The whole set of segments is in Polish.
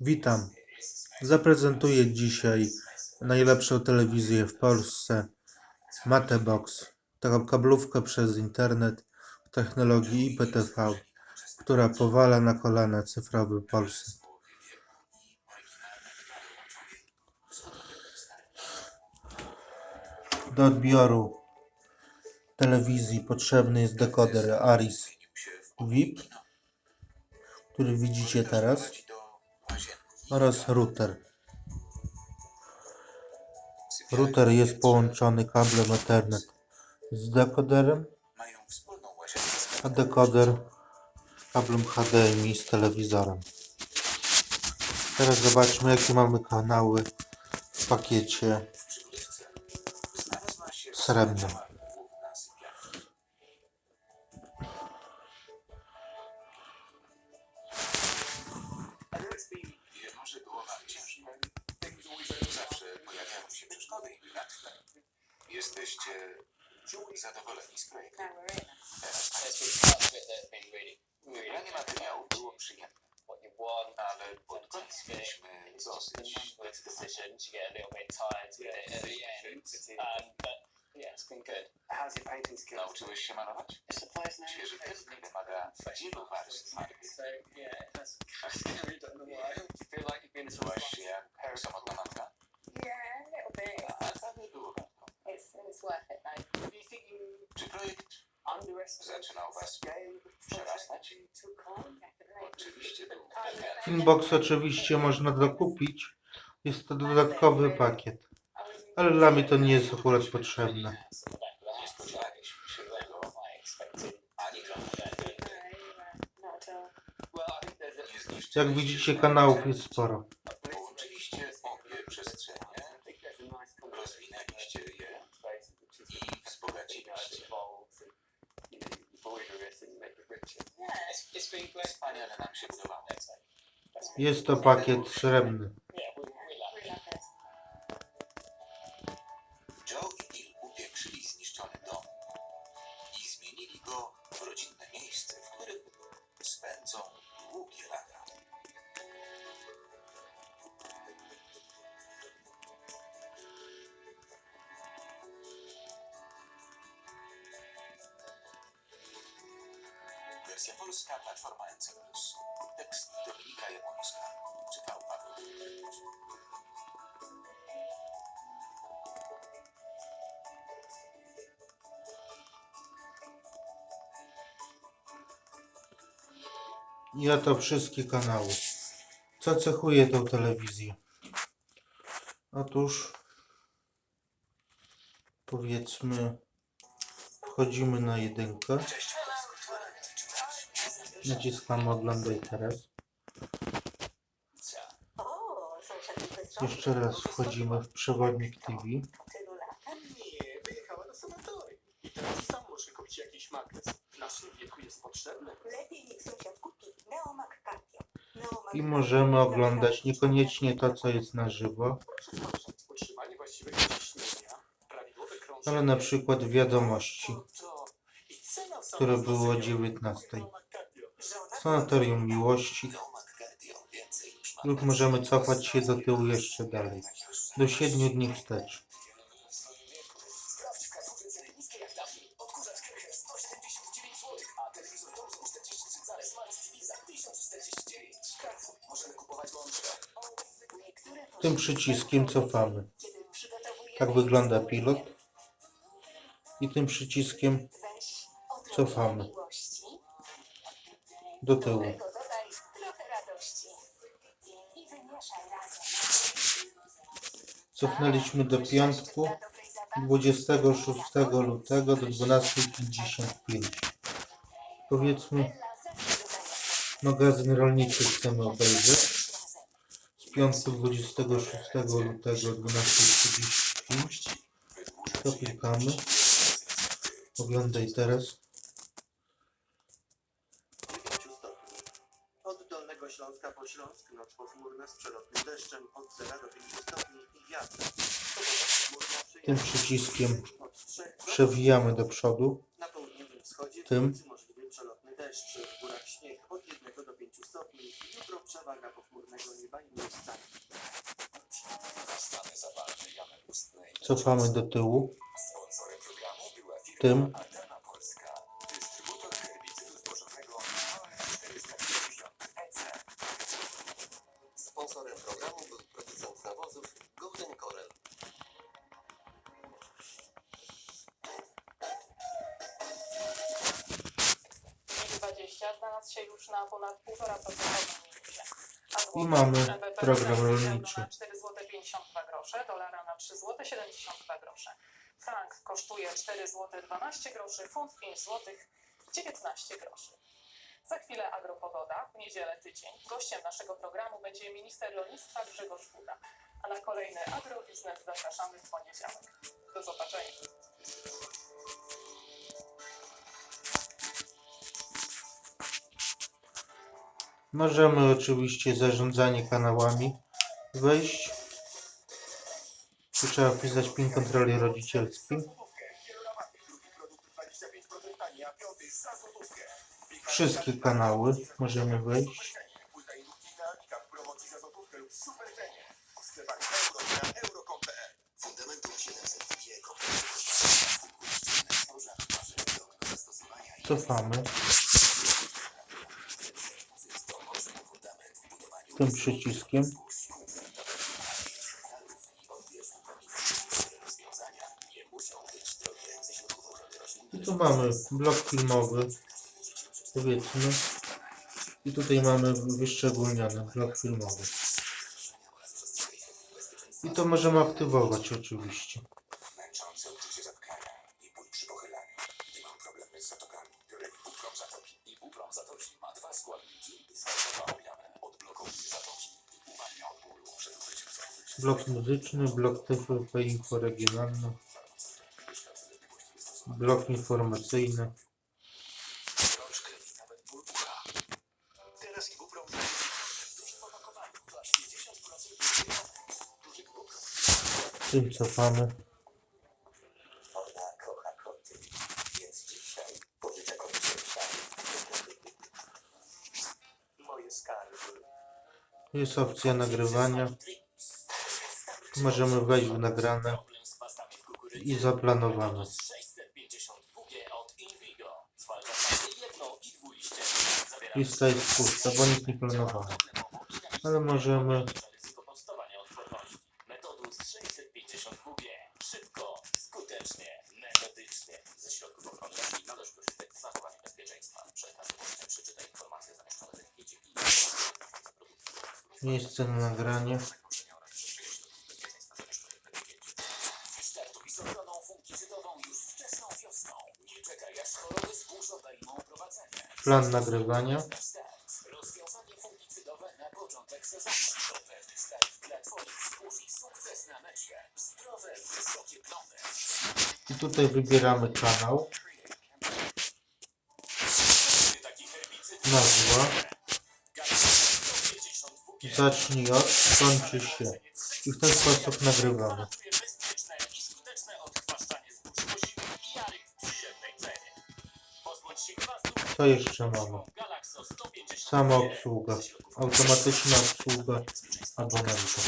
Witam. Zaprezentuję dzisiaj najlepszą telewizję w Polsce Matebox. Taką kablówkę przez internet w technologii IPTV, która powala na kolana cyfrowy Polsce. Do odbioru telewizji potrzebny jest dekoder Aris VIP, który widzicie teraz oraz router. Router jest połączony kablem Ethernet z dekoderem, a dekoder kablem HDMI z telewizorem. Teraz zobaczmy jakie mamy kanały w pakiecie srebrnym. Mieliśmy it's just the dosyć numbers decisions. You get a little bit tired to get it at the end. Um, but yeah, it's been good. How's your painting skills? Nauczyłeś się malować? It's a place now. Świeży tynk wymaga wielu warstw farby. So yeah, it has carried on a while. Do you feel like you've been Czułaś się jak samotna matka? Yeah, a little bit. A to nie było warto. It's it's worth it though. Do you think you Czy projekt underestimated zaczynał the was scale of the przerastać? Inbox oczywiście można dokupić. Jest to dodatkowy pakiet. Ale dla mnie to nie jest akurat potrzebne. Jak widzicie kanałów jest sporo. Jest to pakiet srebrny. Joe i zniszczony dom i zmienili go w rodzinne miejsce, w którym spędzą długie lata. Wersja polska, platforma NC+. Tekst Dominika Jabłońska. Czytał Paweł. I oto wszystkie kanały. Co cechuje tą telewizję? Otóż powiedzmy wchodzimy na jedynkę. Naciskamy oglądaj teraz. Jeszcze raz wchodzimy w przewodnik TV. I możemy oglądać niekoniecznie to, co jest na żywo, ale na przykład wiadomości, które były o dosyć- 19. Sanatorium Miłości lub możemy cofać się do tyłu jeszcze dalej, do 7 dni wstecz. Sprawdź w Carrefourze ceny niskie jak dawniej. Odkurzacz Krucher 179 zł, a telewizor Thomson 43 cale Smart TV za 1049. Carrefour. Możemy kupować mądrze. niektóre Tym przyciskiem cofamy. Tak wygląda pilot. I tym przyciskiem Cofamy. Do tyłu. Cofnęliśmy do piątku Dla dobrej zabawy. 26 lutego do 12.55. Powiedzmy, magazyn rolniczy chcemy obejrzeć. Z piątku 26 lutego 12.35. To klikamy. Oglądaj teraz. 9 stopni. Od Dolnego Śląska po Śląsk noc pochmurna z przelotnym deszczem od 0 do 5 stopni i Tym przyciskiem Od 3 do przewijamy do przodu. Na południowym wschodzie Tym. możliwy przelotny deszcz. W górach śnieg od 1 do 5 stopni. Jutro przewaga pochmurnego nieba i miejscami. Cofamy do tyłu. Tym. Znalazł się już na ponad 1,5% minusie. A I mamy program rolniczy. Na 4 zł 52 grosze, dolara na 3 zł 72 grosze. Frank kosztuje 4 zł 12 groszy, funt 5 zł 19 groszy. Za chwilę agropogoda, w niedzielę tydzień. Gościem naszego programu będzie minister rolnictwa Grzegorz Buda. A na kolejny agrobiznes zapraszamy w poniedziałek. Do zobaczenia. Możemy oczywiście zarządzanie kanałami wejść. Tu trzeba wpisać PIN kontroli rodzicielskiej. Wszystkie kanały możemy wejść. Płyta Tym przyciskiem. I tu mamy blok filmowy. Powiedzmy. I tutaj mamy wyszczególniony blok filmowy. I to możemy aktywować oczywiście. Zatkania i Ibuprom Zatoki. Zatoki ma dwa składniki zatoki i Blok muzyczny, blok TVP Info Regionalny, blok informacyjny. Rączkę i Jest opcja nagrywania. Możemy wejść w nagrane i zaplanowane. 650 WG od Invigo. Zwalcza także jedno i dwuliście. Zawiera Lista jest pusta, bo nic nie planowałem. Ale możemy sukces na. Zdrowe, wysokie plony. I tutaj wybieramy kanał, nazwa, Galaxy 150 WG. Zacznij od, skończy się. I w ten sposób nagrywamy. Co jeszcze mamy? Galaxo 150 Sama obsługa, automatyczna obsługa abonenta.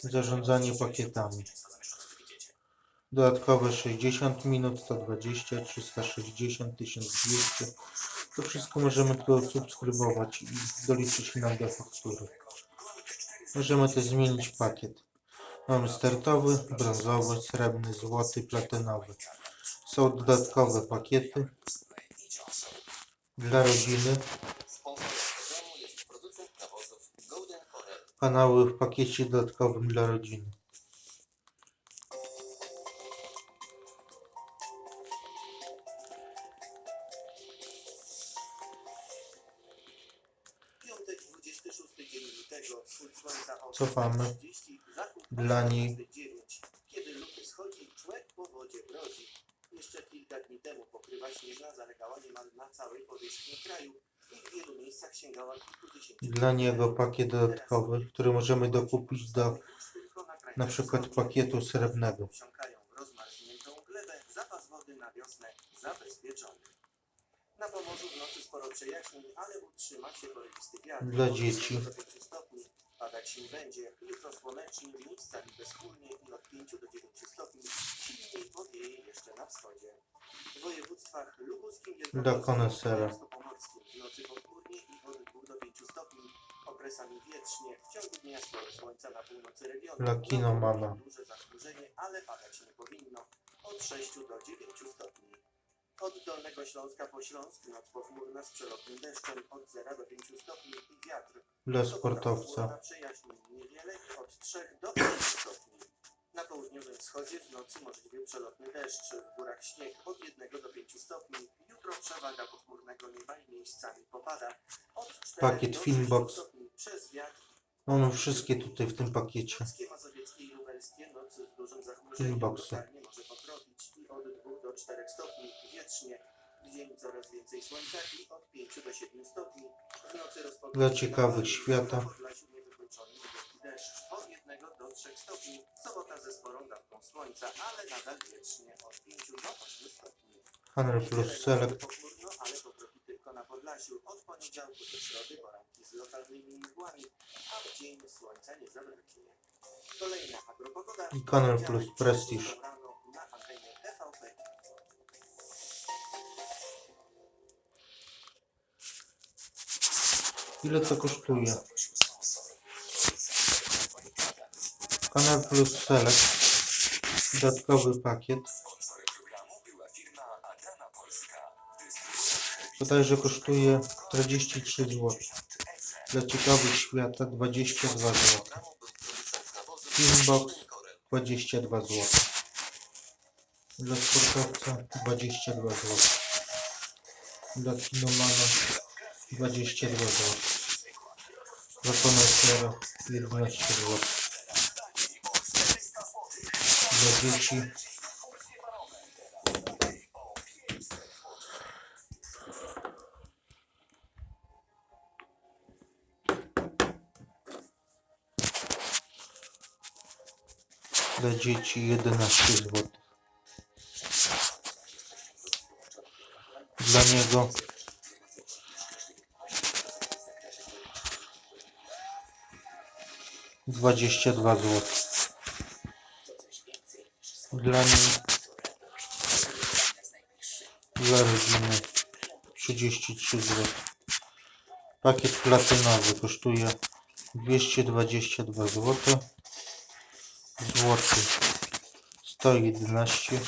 Zarządzanie pakietami. Dodatkowe 60 minut, 120, 360, 1200. To wszystko możemy tu subskrybować i doliczyć nam do faktury. Możemy też zmienić pakiet. Mamy startowy, brązowy, srebrny, złoty, platynowy. Są dodatkowe pakiety dla rodziny. Kanały w pakiecie dodatkowym dla rodziny. Cofamy. 30, zachód Dla. 29. Kiedy luty schodzi, człek po wodzie brodzi. Jeszcze kilka dni temu pokrywa śnieżna zalegała niemal na całej powierzchni kraju i w wielu miejscach sięgała kilkudziesięciu. Dla niego pakiet dodatkowy, który możemy dokupić do na przykład pakietu srebrnego. Wsiąkają rozmarzniętą glebę, zapas wody na wiosnę zabezpieczony. Na Pomorzu w nocy sporo przejaśnień, ale utrzyma się porywisty wiatr. Dla dzieci. 0 do 5 stopni. Padać nie będzie. Jutro słonecznie, miejscami bezchmurnie i od 5 do 9 stopni. Silniej powieje jeszcze na wschodzie. W województwach lubuskim, pomorskim w nocy pochmurnie i od 2 do 5 stopni. Okresami wietrznie, w ciągu dnia sporo słońca na północy regionu. Dla kinomana. Duże zachmurzenie, ale padać nie powinno. Od 6 do 9 stopni. Od Dolnego Śląska po Śląsk noc pochmurna z przelotnym deszczem od 0 do 5 stopni i wiatr. Dla sportowca. przejaśnień niewiele od 3 do 5 stopni. Na południowym wschodzie w nocy możliwy przelotny deszcz, w górach śnieg od 1 do 5 stopni. Jutro przewaga pochmurnego nieba i miejscami popada. Od 4 Pakiet do Filmbox. 6 stopni przez wiatr Mamy wszystkie tutaj w tym pakiecie. Mazowieckie i lubelskie noc z dużym zachmurzeniem Inboxy. lokalnie słońca i od 5 do 7 stopni. W nocy rozpogodzenie Dla ciekawych świata. Podlasiu niewykluczony niebieski deszcz od 1 do 3 stopni. Sobota ze sporą dawką słońca, ale nadal wietrznie od 5 do 8 stopni. Handel plus Select. Pochmurno, ale pokropi tylko na Podlasiu. Od poniedziałku do środy poranki z lokalnymi mgłami, a w dzień słońca nie zabraknie. Kolejna agropogoda. I Kanal Plus Prestige. rano Ile to kosztuje? Kanal plus Select. Dodatkowy pakiet. Bodajże kosztuje 43 zł. Dla ciekawych świata 22 zł. Korem. 22 zł. Dla sportowca 22 zł. Dla kinomana 22 zł. Konesera 11 zł. Dla dzieci Dla dzieci 11 zł. Dla niego dwadzieścia dwa zł. Dla niej dla rodziny 33 zł. Pakiet platynowy kosztuje 222 zł. Złoty 111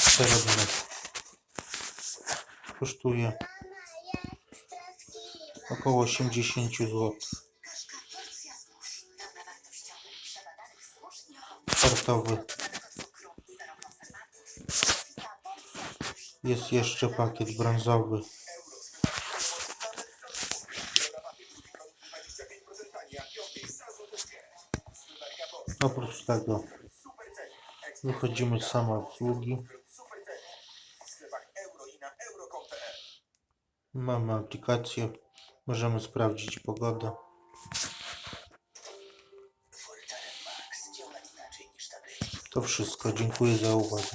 Srebrny kosztuje około 80 zł. Startowy jest jeszcze pakiet brązowy. Oprócz tego wychodzimy z samoobsługi. Mamy aplikację. Możemy sprawdzić pogodę. To wszystko. Dziękuję za uwagę.